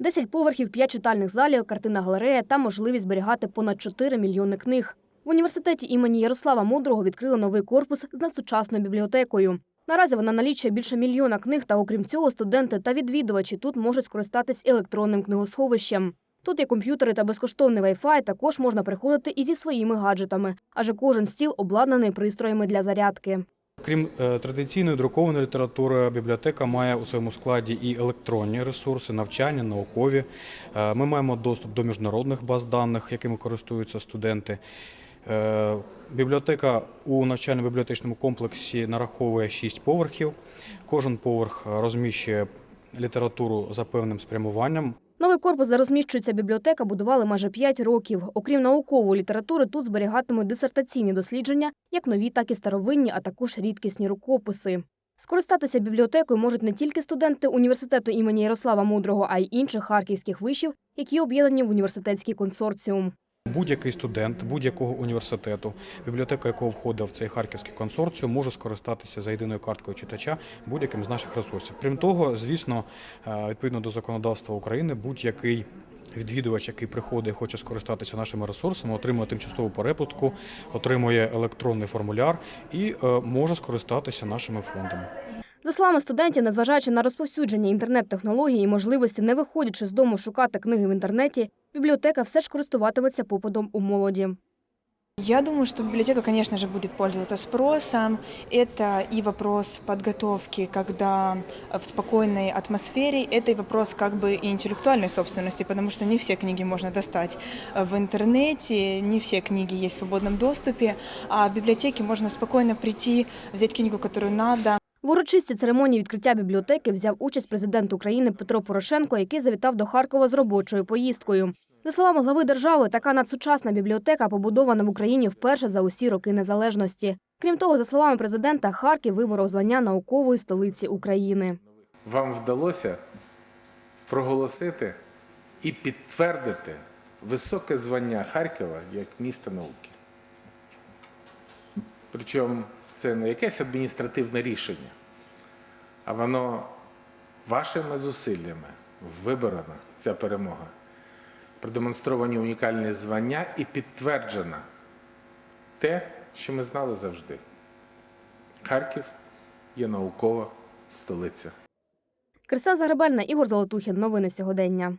10 поверхів, 5 читальних залів, картина галерея та можливість зберігати понад 4 мільйони книг. В університеті імені Ярослава Мудрого відкрили новий корпус з надсучасною бібліотекою. Наразі вона налічує більше мільйона книг, та окрім цього, студенти та відвідувачі тут можуть скористатись електронним книгосховищем. Тут є комп'ютери та безкоштовний Wi-Fi, також можна приходити і зі своїми гаджетами, адже кожен стіл обладнаний пристроями для зарядки. Крім е, традиційної друкованої літератури, бібліотека має у своєму складі і електронні ресурси, навчання, наукові. Е, Ми маємо доступ до міжнародних баз даних, якими користуються студенти. Е, Бібліотека у навчально-бібліотечному комплексі нараховує 6 поверхів. Кожен поверх розміщує літературу за певним спрямуванням. Новий корпус, де розміщується бібліотека, будували майже 5 років. Окрім наукової літератури, тут зберігатимуть дисертаційні дослідження, як нові, так і старовинні, а також рідкісні рукописи. Скористатися бібліотекою можуть не тільки студенти університету імені Ярослава Мудрого, а й інших харківських вишів, які об'єднані в університетський консорціум. Будь-який студент будь-якого університету, бібліотека якого входить в цей харківський консорціум, може скористатися за єдиною карткою читача будь-яким з наших ресурсів. Крім того, звісно, е, відповідно до законодавства України, будь-який відвідувач, який приходить і хоче скористатися нашими ресурсами, отримує тимчасову перепустку, отримує електронний формуляр і е, може скористатися нашими фондами. За словами студентів, незважаючи на розповсюдження інтернет-технологій і можливості, не виходячи з дому шукати книги в інтернеті, бібліотека все ж користуватиметься попитом у молоді. Я думаю, что библиотека, конечно же, будет пользоваться спросом. Это и вопрос подготовки, когда в спокойной атмосфере, это и вопрос как бы и интеллектуальной собственности, потому что не все книги можно достать в интернете, не все книги есть в свободном доступе, а в библиотеке можно спокойно прийти, взять книгу, которую надо, В урочистій церемонії відкриття бібліотеки взяв участь президент України Петро Порошенко, який завітав до Харкова з робочою поїздкою. За словами глави держави, така надсучасна бібліотека побудована в Україні вперше за усі роки незалежності. Крім того, за словами президента, Харків виборов звання наукової столиці України. Вам вдалося проголосити і підтвердити високе звання Харкова як міста науки. Причому це не якесь адміністративне рішення, а воно вашими зусиллями виборона ця перемога. Продемонстровані унікальні звання і підтверджено те, що ми знали завжди. Харків є наукова столиця. Кристина Загребельна, Ігор Золотухін. Новини сьогодення.